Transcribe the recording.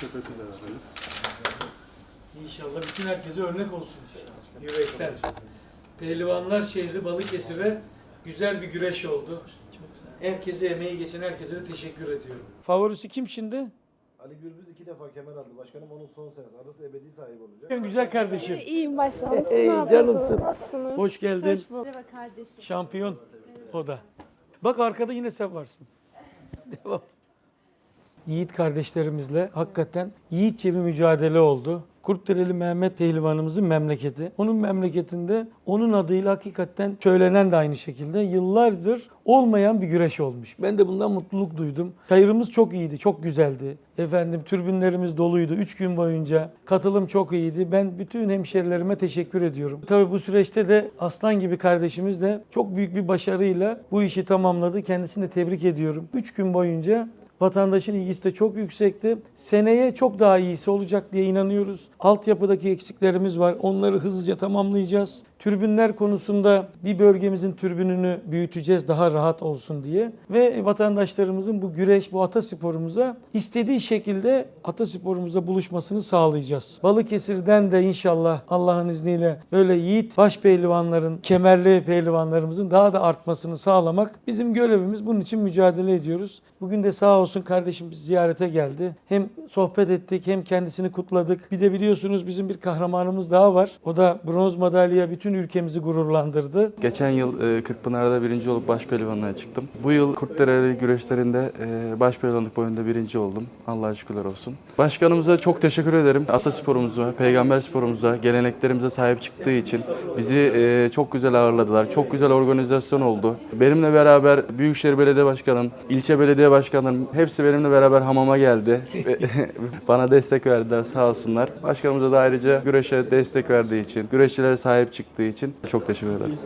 sepeti de verelim. İnşallah bütün herkese örnek olsun. Yürekten. Pehlivanlar şehri Balıkesir'e güzel bir güreş oldu. Herkese emeği geçen herkese de teşekkür ediyorum. Favorisi kim şimdi? Ali Gürbüz iki defa kemer aldı. Başkanım onun son senesi. Arası ebedi sahibi olacak. En güzel kardeşim. İyiyim başkanım. Ey canımsın. Nasılsınız? Hoş geldin. Hoş bulduk. Merhaba kardeşim. Şampiyon o da. Bak arkada yine sen varsın. Devam. Yiğit kardeşlerimizle hakikaten yiğitçe bir mücadele oldu. Kurtdereli Mehmet Pehlivanımızın memleketi. Onun memleketinde onun adıyla hakikaten söylenen de aynı şekilde yıllardır olmayan bir güreş olmuş. Ben de bundan mutluluk duydum. Çayırımız çok iyiydi, çok güzeldi. Efendim türbünlerimiz doluydu. Üç gün boyunca katılım çok iyiydi. Ben bütün hemşerilerime teşekkür ediyorum. Tabii bu süreçte de Aslan gibi kardeşimiz de çok büyük bir başarıyla bu işi tamamladı. Kendisini de tebrik ediyorum. Üç gün boyunca Vatandaşın ilgisi de çok yüksekti. Seneye çok daha iyisi olacak diye inanıyoruz. Altyapıdaki eksiklerimiz var. Onları hızlıca tamamlayacağız. Türbünler konusunda bir bölgemizin türbününü büyüteceğiz daha rahat olsun diye. Ve vatandaşlarımızın bu güreş, bu atasporumuza istediği şekilde atasporumuzda buluşmasını sağlayacağız. Balıkesir'den de inşallah Allah'ın izniyle böyle yiğit baş pehlivanların, kemerli pehlivanlarımızın daha da artmasını sağlamak bizim görevimiz. Bunun için mücadele ediyoruz. Bugün de sağ olsun kardeşim bizi ziyarete geldi. Hem sohbet ettik hem kendisini kutladık. Bir de biliyorsunuz bizim bir kahramanımız daha var. O da bronz madalya bütün ülkemizi gururlandırdı. Geçen yıl e, Kırkpınar'da birinci olup baş pehlivanlığa çıktım. Bu yıl Kurtdereli güreşlerinde e, baş pehlivanlık boyunda birinci oldum. Allah'a şükürler olsun. Başkanımıza çok teşekkür ederim. Atasporumuza, peygamber sporumuza, geleneklerimize sahip çıktığı için bizi e, çok güzel ağırladılar. Çok güzel organizasyon oldu. Benimle beraber Büyükşehir Belediye Başkanım, ilçe belediye başkanım hepsi benimle beraber hamama geldi. Bana destek verdiler sağ olsunlar. Başkanımıza da ayrıca güreşe destek verdiği için, güreşçilere sahip çıktığı için çok teşekkür ederim.